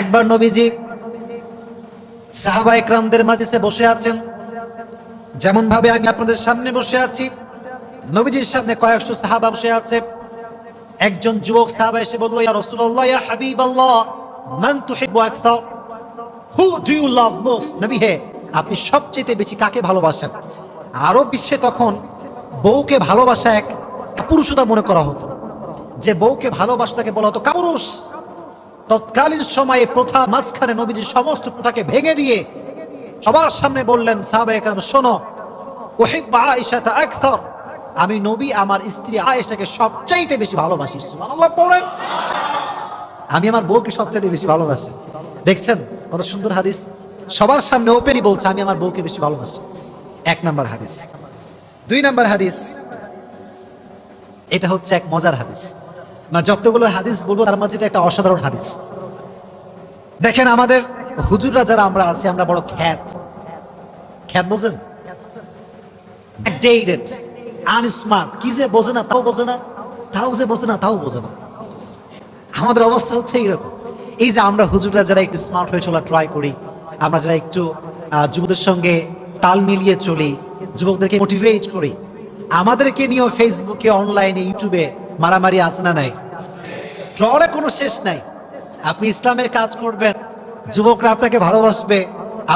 একবার নবীজি সাহাবা একরামদের মাঝে বসে আছেন। যেমন ভাবে আমি আপনাদের সামনে বসে আছি, নবীজির সামনে কয়েকশো সাহাবা বসে আছে। একজন যুবক সাহাবা এসে বলল, ইয়া রাসূলুল্লাহ, ইয়া হাবিবাল্লাহ, মান তুহিব্বু আকথার হু ডু ইউ লাভ মোস্ট নবী, হে, আপনি সবচেয়ে বেশি কাকে ভালোবাসেন? আরব বিশ্বে তখন বউকে ভালোবাসা এক পুরুষতা মনে করা হতো। যে বউকে ভালোবাসা তাকে বলা হতো কাপুরুষ। তৎকালীন সময়ে প্রথা মাঝখানে নবীজির সমস্ত প্রথাকে ভেঙে দিয়ে সবার সামনে বললেন সাহাবা একরাম শোনো আকথর আমি নবী, আমার স্ত্রী আয়েশাকে সবচাইতে বেশি ভালোবাসি। আমি আমার বউকে সবচাইতে বেশি ভালোবাসি। দেখছেন কত সুন্দর হাদিস? সবার সামনে ওপেনই বলছে, আমি আমার বউকে বেশি ভালোবাসি। এক নাম্বার হাদিস। দুই নাম্বার হাদিস। এটা হচ্ছে এক মজার হাদিস। না যতগুলো হাদিস বলব তার মাঝে একটা অসাধারণ হাদিস। দেখেন আমাদের হুজুররা যারা আমরা আছি আমরা বড় খ্যাত। খ্যাত বোঝেন? ডেটেড আনস্মার্ট কি যে বোঝে না তাও বোঝে না তাও যে বোঝে না তাও বোঝে না। আমাদের অবস্থা হচ্ছে এইরকম। এই যে আমরা হুজুররা যারা একটু স্মার্ট হয়ে চলা ট্রাই করি আমরা যারা একটু আহ, যুবকদের সঙ্গে তাল মিলিয়ে চলি যুবকদেরকে মোটিভেট করি আমাদেরকে নিয়েও ফেসবুকে অনলাইনে ইউটিউবে মারামারি আছে না নাই? ট্রলে কোনো শেষ নাই। আপনি ইসলামের কাজ করবেন, যুবকরা আপনাকে ভালোবাসবে,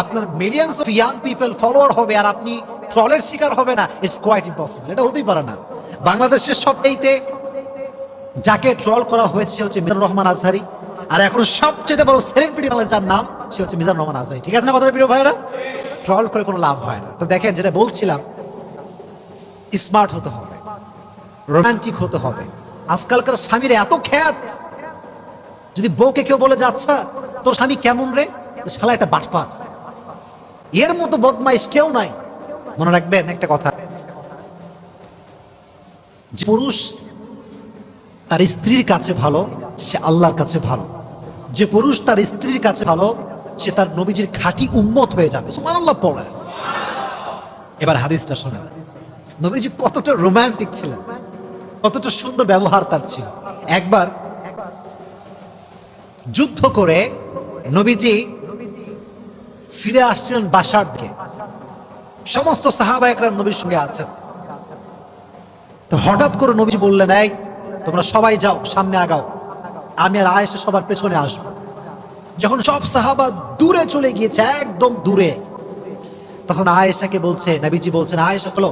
আপনার millions of young people follower হবে, আর আপনি ট্রলের শিকার হবে না। ইটস কোয়াইট ইম্পসিবল এটা হতেই পারে না। বাংলাদেশের সবচাইতে যাকে ট্রল করা হয়েছে হচ্ছে মিজানুর রহমান আজহারি। আর এখন সবচেয়ে বড় সেলিব্রিটি বাংলা যার নাম, সে হচ্ছে মিজানুর রহমান আজহারি। ঠিক আছে না কথা প্রিয় ভাইরা ট্রল করে কোনো লাভ হয় না। তো দেখেন, যেটা বলছিলাম স্মার্ট হতে হবে। রোমান্টিক হতে হবে। আজকালকার স্বামীর এত খ্যাত। যদি বউকে কেউ বলে যাচ্ছা তোর স্বামী কেমন রে? শালা একটা বাটপাত এর মতো বদমাইশ কেউ নাই। মনে রাখবেন একটা কথা। যে পুরুষ তার স্ত্রীর কাছে ভালো, সে আল্লাহর কাছে ভালো। যে পুরুষ তার স্ত্রীর কাছে ভালো, সে তার নবীজির খাঁটি উম্মত হয়ে যাবে। সুবহানাল্লাহ পড়ে। এবার হাদিসটা শোনেন। নবীজি কতটা রোমান্টিক ছিলেন। কতটা সুন্দর ব্যবহার তার ছিল। একবার যুদ্ধ করে নবীজি ফিরে আসছিলেন বাসার দিকে। সমস্ত সাহাবা নবীর সঙ্গে আছেন তো হঠাৎ করে নবীজি বললেন, এই, তোমরা সবাই যাও, সামনে আগাও। আমি আর আয়েশা সবার পেছনে আসব। যখন সব সাহাবা দূরে চলে গিয়েছে, একদম দূরে, তখন আয়েশাকে বলছে, নবীজি বলছেন, আয়েশা হলো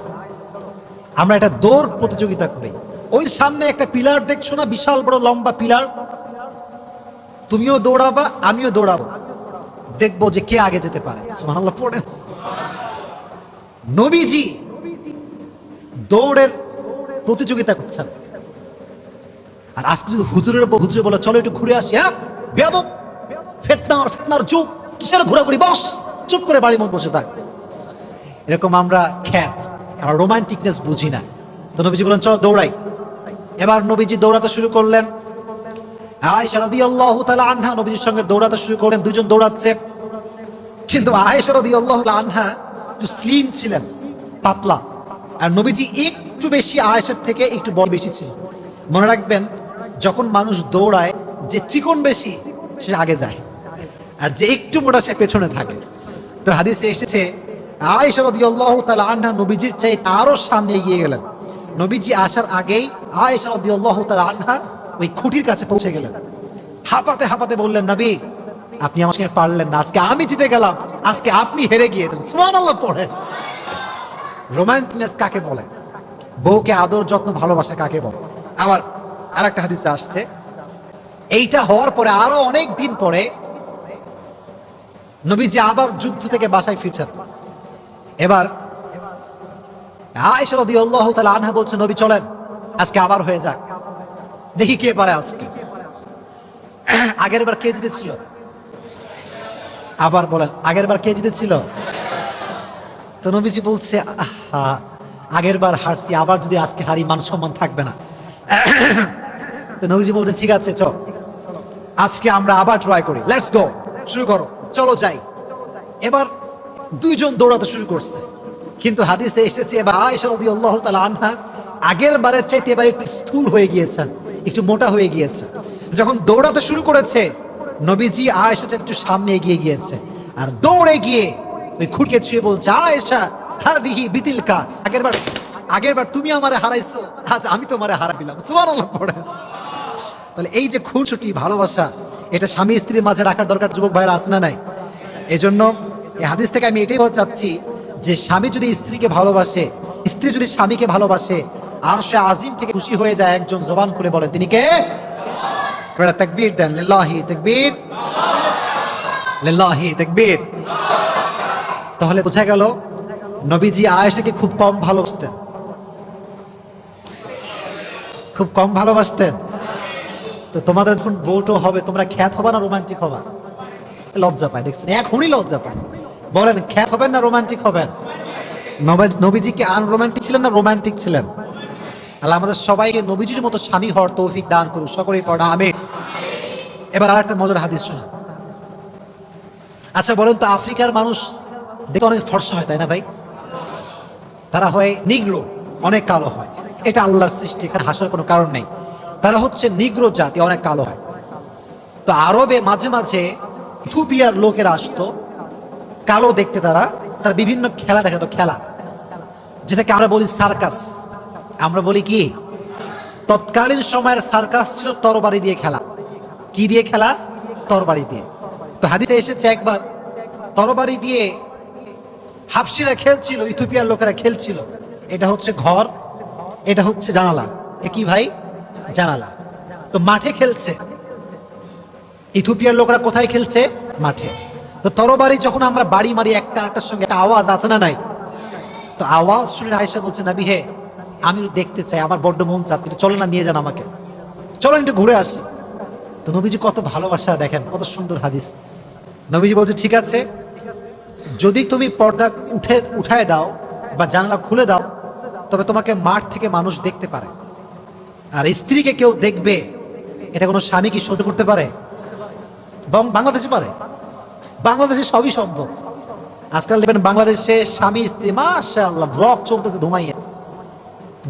আমরা একটা দৌড় প্রতিযোগিতা করি। ওই সামনে একটা পিলার দেখছ না? বিশাল বড় লম্বা পিলার। তুমিও দৌড়াবা, আমিও দৌড়াবো। দেখব যে কে আগে যেতে পারে। পড়ে নবীজি দৌড়ের প্রতিযোগিতা করছেন। আর আজকে যদি হুজুরের হুজুরে বলে, চলো একটু ঘুরে আসি হ্যাঁ? বেয়াদব ফেতনার ফেতনার যুগ। কিসের ঘোরাঘুরি? বস, চুপ করে বাড়ির মধ্যে বসে থাক। এরকম আমরা খ্যাত। আমরা রোমান্টিকনেস বুঝি না। তো নবীজি বলেন, চলো দৌড়াই। এবার নবীজি দৌড়াতে শুরু করলেন। আয়েশা রাদিয়াল্লাহু তাআলা আনহা নবীজির সঙ্গে দৌড়াতে শুরু করলেন, দুজন দৌড়াচ্ছে। কিন্তু আয়েশা রাদিয়াল্লাহু তাআলা আনহা একটু স্লিম ছিলেন, পাতলা। আর নবীজি একটু বেশি আয়েশার থেকে একটু বড় বেশি ছিল। মনে রাখবেন, যখন মানুষ দৌড়ায়, যে চিকন বেশি, সে আগে যায়। আর যে একটু মোটা, সে পেছনে থাকে। তো হাদিসে এসেছে, আয়েশা রাদিয়াল্লাহু তাআলা আনহা নবীজির চাই আরও সামনে এগিয়ে গেলেন। নবীজি আসার আগেই আনহা ওই খুঁটির কাছে পৌঁছে গেলেন। হাঁপাতে হাঁপাতে বললেন, নবী, আপনি আমার সঙ্গে পারলেন না, আজকে আমি জিতে গেলাম, আজকে আপনি হেরে গিয়েছেন। সুবহানাল্লাহ পড়ে। রোমান্টিকনেস কাকে বলে? বউকে আদর, যত্ন, ভালোবাসা কাকে বলে? আবার আর একটা হাদিসে আসছে, এইটা হওয়ার পরে আরও অনেক দিন পরে নবীজি আবার যুদ্ধ থেকে বাসায় ফিরছেন। এবার আনহা বলছে, নবী, চলেন। আজকে আবার হয়ে যাক। দেখি কে পারে আজকে। আগের বার কে জিতেছিল? আবার বলেন, আগের বার কে জিতেছিল? তো নবীজি বলছে আগের বার হারছি, আবার যদি আজকে হারি, মান সম্মান থাকবে না। তো নবীজি বলছে, ঠিক আছে, চল। আজকে আমরা আবার ট্রাই করি। লেটস গো শুরু করো। চলো যাই। এবার দুইজন দৌড়াতে শুরু করছে। কিন্তু হাদিসে এসেছে, এবার আয়েশা আল্লাহ তাআলা আনহা আগের বারের চাইতে এবার একটু স্থূল হয়ে গিয়েছেন একটু মোটা হয়ে গিয়েছে। যখন দৌড়াতে শুরু করেছে, নবীজি আয়েশা একটু সামনে এগিয়ে গিয়েছে আর দৌড়ে গিয়ে ওই খুঁটকে ছুঁয়ে বলছে, আয়েশা, হাদিহি বিতিলকা, আগের বার আগের বার তুমি আমারে হারাইছো, আজ আমি তোমারে হারা দিলাম। সুবহানাল্লাহ পড়ে। তাহলে এই যে খুনসুটি, ভালোবাসা, এটা স্বামী স্ত্রীর মাঝে রাখার দরকার, যুবক ভাইয়ের আছে না নাই? এজন্য এই হাদিস থেকে আমি এটাই বলতে চাচ্ছি যে স্বামী যদি স্ত্রীকে ভালোবাসে, স্ত্রী যদি স্বামীকে ভালোবাসে, আর সে আজিম থেকে খুশি হয়ে যায়, একজন জবান করে বলেন, তিনি কে? আপনারা তাকবীর দেন, লিল্লাহি তাকবীর। লিল্লাহি তাকবীর। তাহলে বোঝা গেল, নবীজি আয়েশাকে খুব কম ভালোবাসতেন। খুব কম ভালোবাসতেন। তো তোমাদের এখন বউটো হবে, তোমরা খ্যাত হবা না, রোমান্টিক হবা? লজ্জা পায়, দেখছেন? এখনই লজ্জা পায়। বলেন, খ্যাত হবেন না রোমান্টিক হবেন? নবাজ- কি আন রোমান্টিক ছিলেন না রোমান্টিক ছিলেন? আল্লাহ আমাদের সবাইকে নবীজির মতো স্বামী হওয়ার তৌফিক দান করুক সকলেই পড়া আমি এবার আর একটা মজার হাদিস শোনা। আচ্ছা বলেন তো, আফ্রিকার মানুষ দেখে অনেক ফর্সা হয়, তাই না ভাই? তারা হয় নিগ্রো, অনেক কালো হয়। এটা আল্লাহর সৃষ্টি, এখানে হাসার কোনো কারণ নেই। তারা হচ্ছে নিগ্রো জাতি, অনেক কালো হয়। তো আরবে মাঝে মাঝে ইথিওপিয়ার লোকেরা আসতো কালো দেখতে তারা তারা বিভিন্ন খেলা দেখাতো খেলা। যেটাকে আমরা বলি সার্কাস। আমরা বলি কি? তৎকালীন সময়ের সার্কাস ছিল তরবারি দিয়ে খেলা। কি দিয়ে খেলা? তরবারি দিয়ে। তো হাদিসে এসেছে একবার, তরবারি দিয়ে হাফসিরা খেলছিল, ইথিওপিয়ার লোকেরা খেলছিল। এটা হচ্ছে ঘর, এটা হচ্ছে জানালা। এ কি ভাই? জানালা। তো মাঠে খেলছে। ইথিওপিয়ার লোকরা কোথায় খেলছে? মাঠে। তো তরবারি যখন আমরা বাড়ি মারি, একটা একটার সঙ্গে একটা আওয়াজ আছে না নাই? তো আওয়াজ শুনে আয়েশা বলছে, নাবি, হে, আমি দেখতে চাই, আমার বড্ড মন চাচ্ছে চলো না, নিয়ে যান আমাকে। চলো একটু ঘুরে আসি। তো নবীজি কত ভালোবাসা, দেখেন, কত সুন্দর হাদিস। নবীজি বলছে, ঠিক আছে, যদি তুমি পর্দা উঠে, উঠায় দাও বা জানলা খুলে দাও, তবে তোমাকে মাঠ থেকে মানুষ দেখতে পারে। আর স্ত্রীকে কেউ দেখবে, এটা কোনো স্বামী কি সহ্য করতে পারে? বাংলাদেশে পারে? বাংলাদেশে সবই সম্ভব। আজকাল দেখবেন বাংলাদেশে স্বামী, স্ত্রী আল্লাহ ব্লগ চলতেছে ধুমাইয়া।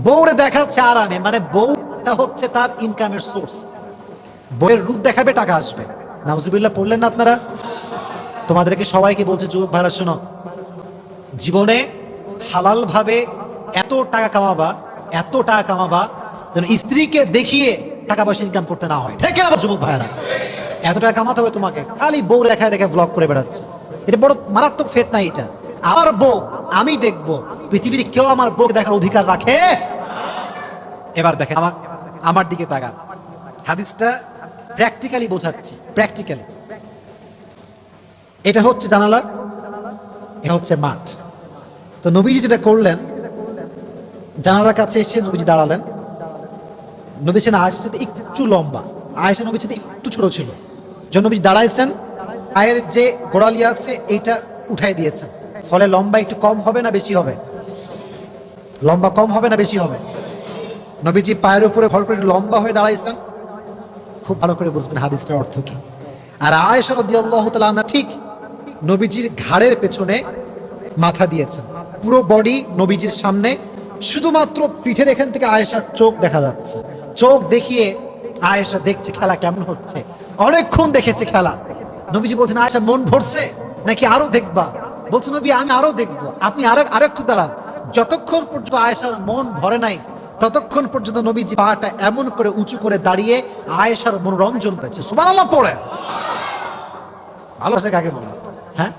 বউরে দেখাচ্ছে আরামে মানে বউটা হচ্ছে তার ইনকামের সোর্স বউয়ের রূপ দেখাবে, টাকা আসবে। নাউজুবিল্লাহ, পড়লেন না আপনারা? তোমাদেরকে সবাইকে বলছে, যুবক ভাইরা, শোনো। জীবনে হালাল ভাবে এত টাকা কামাবা, এত টাকা কামাবা যেন স্ত্রীকে দেখিয়ে টাকা পয়সা ইনকাম করতে না হয়। ঠিক যুবক ভাইরা? এত টাকা কামাতে হবে তোমাকে। খালি বউ রেখায় দেখে ব্লগ করে বেড়াচ্ছে। এটা বড় মারাত্মক ফেত না এটা। আমার বউ, আমি দেখব। পৃথিবীর কেউ আমার বউ দেখার অধিকার রাখে? এবার দেখেন, আমার আমার দিকে তাকান। হাদিসটা প্র্যাকটিক্যালি বোঝাচ্ছি প্র্যাকটিক্যালি এটা হচ্ছে জানালা, এটা হচ্ছে মাঠ। তো নবীজি যেটা করলেন, জানালার কাছে এসে নবীজি দাঁড়ালেন। নবী আয়েশার সাথে একটু লম্বা। আয়েশা নবীর একটু ছোট ছিল। নবীজি দাঁড়াইছেন। পায়ের যে গোড়ালি আছে, এইটা উঠাই দিয়েছেন। ফলে লম্বা একটু কম হবে না বেশি হবে? লম্বা কম হবে না বেশি হবে? নবীজি পায়ের উপরে ভর করে লম্বা হয়ে দাঁড়াইছেন। খুব ভালো করে বুঝবেন হাদিসটার অর্থ কি। আর আয়েশা রাদিয়াল্লাহু ঠিক নবীজির ঘাড়ের পেছনে মাথা দিয়েছেন। পুরো বডি নবীজির সামনে। শুধুমাত্র পিঠের এখান থেকে আয়েশার চোখ দেখা যাচ্ছে। চোখ দেখিয়ে আয়েশা দেখছে, খেলা কেমন হচ্ছে? অনেকক্ষণ দেখেছে খেলা। নবীজি বলছেন আয়েশা মন ভরছে? নাকি আরও দেখবা? বলছে, নবী, আমি আরও দেখব। আপনি আরও আরও একটু দাঁড়ান। যতক্ষণ পর্যন্ত আয়েশার মন ভরে নাই, ততক্ষণ পর্যন্ত নবীজি পাটা এমন করে উঁচু করে দাঁড়িয়ে আয়েশার মনোরঞ্জন করেছে সুবহানাল্লাহ, পড়ে। ভালোবাসা কাকে বলে? হ্যাঁ?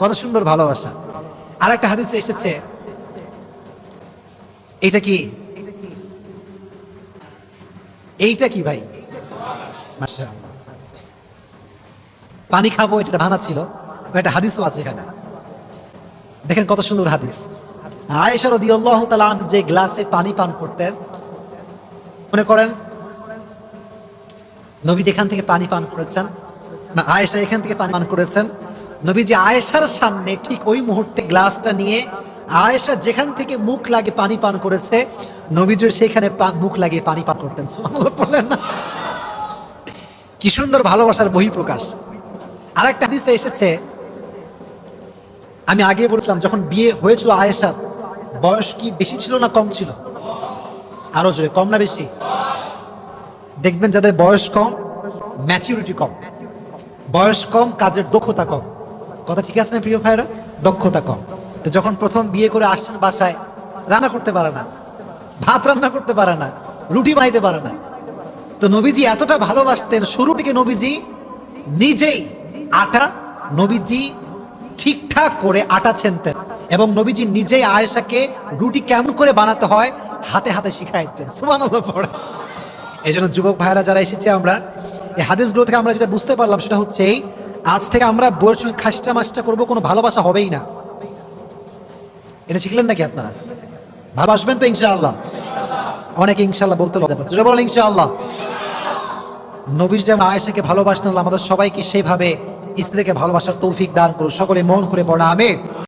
কত সুন্দর ভালোবাসা। আর একটা হাদিসে এসেছে এটা কি? এইটা কি ভাই? মাশাআল্লাহ। পানি খাব এটা ভানা ছিল একটা হাদিসও আছে এখানে। দেখেন কত সুন্দর হাদিস। আয়েশা রাদিয়াল্লাহু তাআলা আনহা যে গ্লাসে পানি পান করতেন, মনে করেন, নবী যেখান থেকে পানি পান করেছেন না আয়েশা এখান থেকে পানি পান করেছেন নবী যে আয়েশার সামনে ঠিক ওই মুহূর্তে গ্লাসটা নিয়ে আয়েশা যেখান থেকে মুখ লাগে পানি পান করেছে নবীজি সেখানে মুখ লাগিয়ে পানি পান করতেন। বললেন না। কি সুন্দর ভালোবাসার বহিঃপ্রকাশ। আর একটা হাদিসে এসেছে, আমি আগে বলেছিলাম, যখন বিয়ে হয়েছিল আয়েশার, বয়স কি বেশি ছিল না কম ছিল? আরও জোরে, কম না বেশি? দেখবেন যাদের বয়স কম ম্যাচিউরিটি কম। বয়স কম, কাজের দক্ষতা কম। কথা ঠিক আছে না প্রিয় ভাইরা? দক্ষতা কম। তো যখন প্রথম বিয়ে করে আসছেন বাসায়, রান্না করতে পারে না, ভাত রান্না করতে পারে না, রুটি বানাইতে পারে না। তো নবীজি এতটা ভালোবাসতেন, শুরু থেকে নবীজি নিজেই আটা নবীজি ঠিকঠাক করে আটা ছেনতেন এবং নবীজি নিজেই আয়েশাকে রুটি কেমন করে বানাতে হয় হাতে হাতে শিখাই দিতেন পড়ে। এই জন্য যুবক ভাইরা যারা এসেছে আমরা, এই হাদিসগুলো থেকে আমরা যেটা বুঝতে পারলাম সেটা হচ্ছে আজ থেকে আমরা বইয়ের সঙ্গে খাসটা মাসটা করব, কোনো ভালোবাসা হবেই না। এটা শিখলেন নাকি আপনারা? ভালোবাসবেন তো ইনশাআল্লাহ। অনেকে ইনশাআল্লাহ বলতে লজ্জা বলেন ইনশাআল্লাহ। নবীর যেমন আয়েশাকে ভালোবাসতেন আমাদের সবাইকে সেইভাবে স্ত্রীকে ভালোবাসার তৌফিক দান করুন। সকলে মন করে পড়া আমির